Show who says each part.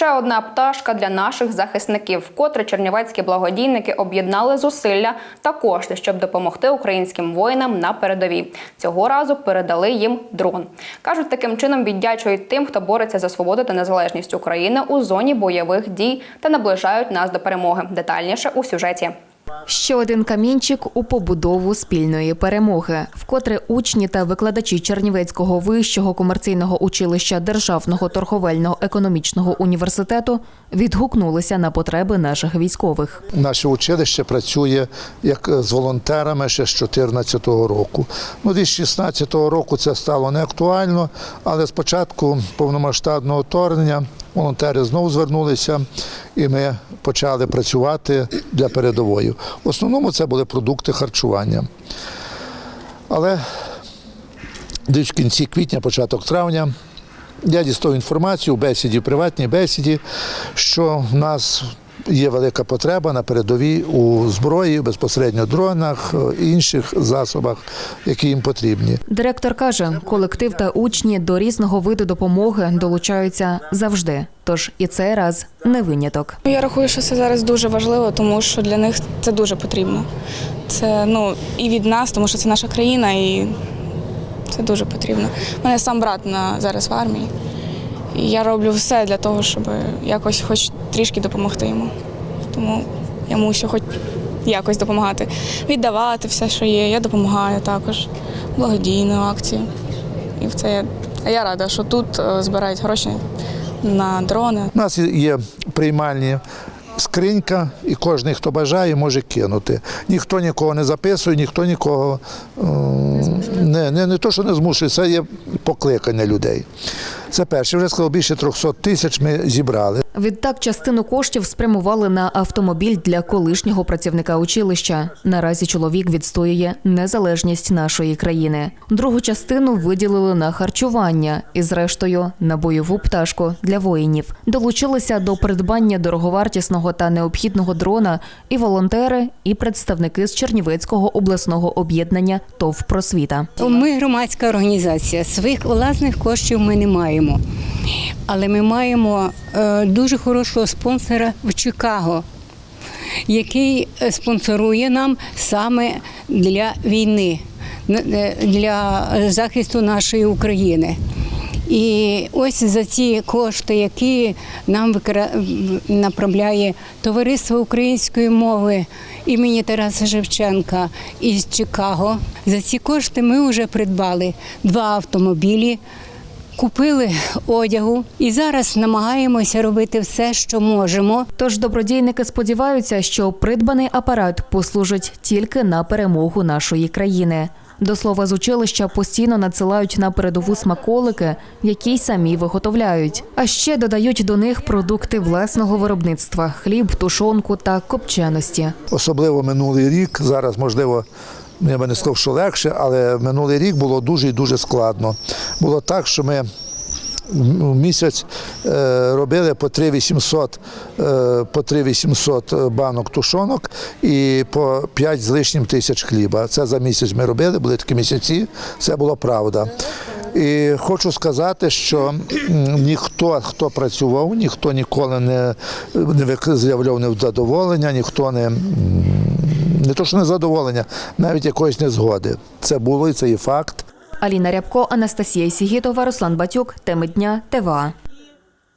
Speaker 1: Ще одна пташка для наших захисників, вкотре чернівецькі благодійники об'єднали зусилля та кошти, щоб допомогти українським воїнам на передовій. Цього разу передали їм дрон. кажуть, таким чином віддячують тим, хто бореться за свободу та незалежність України у зоні бойових дій та наближають нас до перемоги. Детальніше у сюжеті.
Speaker 2: Ще один камінчик у побудову спільної перемоги, вкотре учні та викладачі Чернівецького вищого комерційного училища Державного торговельного економічного університету відгукнулися на потреби наших військових.
Speaker 3: Наше училище працює як е, з волонтерами ще з 2014 року. Ну, з 2016 року це стало не актуально, але з початку повномасштабного вторгнення волонтери знову звернулися, і ми почали працювати для передової. В основному це були продукти харчування. Але десь в кінці квітня, початок травня, я дістав інформацію у бесіді, в приватній бесіді, що в нас є велика потреба на передовій у зброї, безпосередньо дронах, е, інших засобах, які їм потрібні.
Speaker 2: Директор каже, колектив та учні до різного виду допомоги долучаються завжди. Тож і цей раз не виняток.
Speaker 4: Я рахую, що це зараз дуже важливо, тому що для них це дуже потрібно. Це ну і від нас, тому що це наша країна, і це дуже потрібно. У мене сам брат на зараз в армії. І я роблю все для того, щоб якось хоч трішки допомогти йому. Тому я мушу хоч якось допомагати. Віддавати все, що є. Я допомагаю також. Благодійну акцію. І в це я, а я рада, що тут е, збирають гроші на дрони.
Speaker 3: У нас є приймальні скринька, і кожен, хто бажає, може кинути. Ніхто нікого не записує, ніхто нікого е, не, не, не то, що не змушує, це є покликання людей. Це перше. Вже сказав, більше 300 тисяч ми зібрали.
Speaker 2: Відтак частину коштів спрямували на автомобіль для колишнього працівника училища. Наразі чоловік відстоює незалежність нашої країни. Другу частину виділили на харчування і, зрештою, на бойову пташку для воїнів. Долучилися до придбання дороговартісного та необхідного дрона і волонтери, і представники з Чернівецького обласного об'єднання ТОВ Просвіта.
Speaker 5: Ми громадська організація. Своїх власних коштів ми не маємо. Але ми маємо е, дуже хорошого спонсора в Чикаго, який е, спонсорує нам саме для війни, е, для захисту нашої України. І ось за ці кошти, які нам направляє Товариство української мови імені Тараса Шевченка із Чикаго, за ці кошти ми вже придбали два автомобілі, купили одягу і зараз намагаємося робити все, що можемо,
Speaker 2: Тож добродійники сподіваються, що придбаний апарат послужить тільки на перемогу нашої країни. До слова, з училища постійно надсилають на передову смаколики, які й самі виготовляють. А ще додають до них продукти власного виробництва: хліб, тушонку та копченості.
Speaker 3: Особливо минулий рік. Зараз, можливо, я би не сказав, що легше, але минулий рік було дуже і дуже складно. Було так, що ми в місяць е, робили по 3800, е, по 3800 банок тушонок і по 5 з лишнім тисяч хліба. Це за місяць ми робили, були такі місяці, це була правда. І хочу сказати, що ніхто, хто працював, ніхто ніколи не, не заявляв невдоволення, ніхто не, не то, що незадоволення, навіть якоїсь незгоди. Це було і це є факт.
Speaker 2: Аліна Рябко, Анастасія Сігітова, Руслан Батюк. Теми дня ТВА.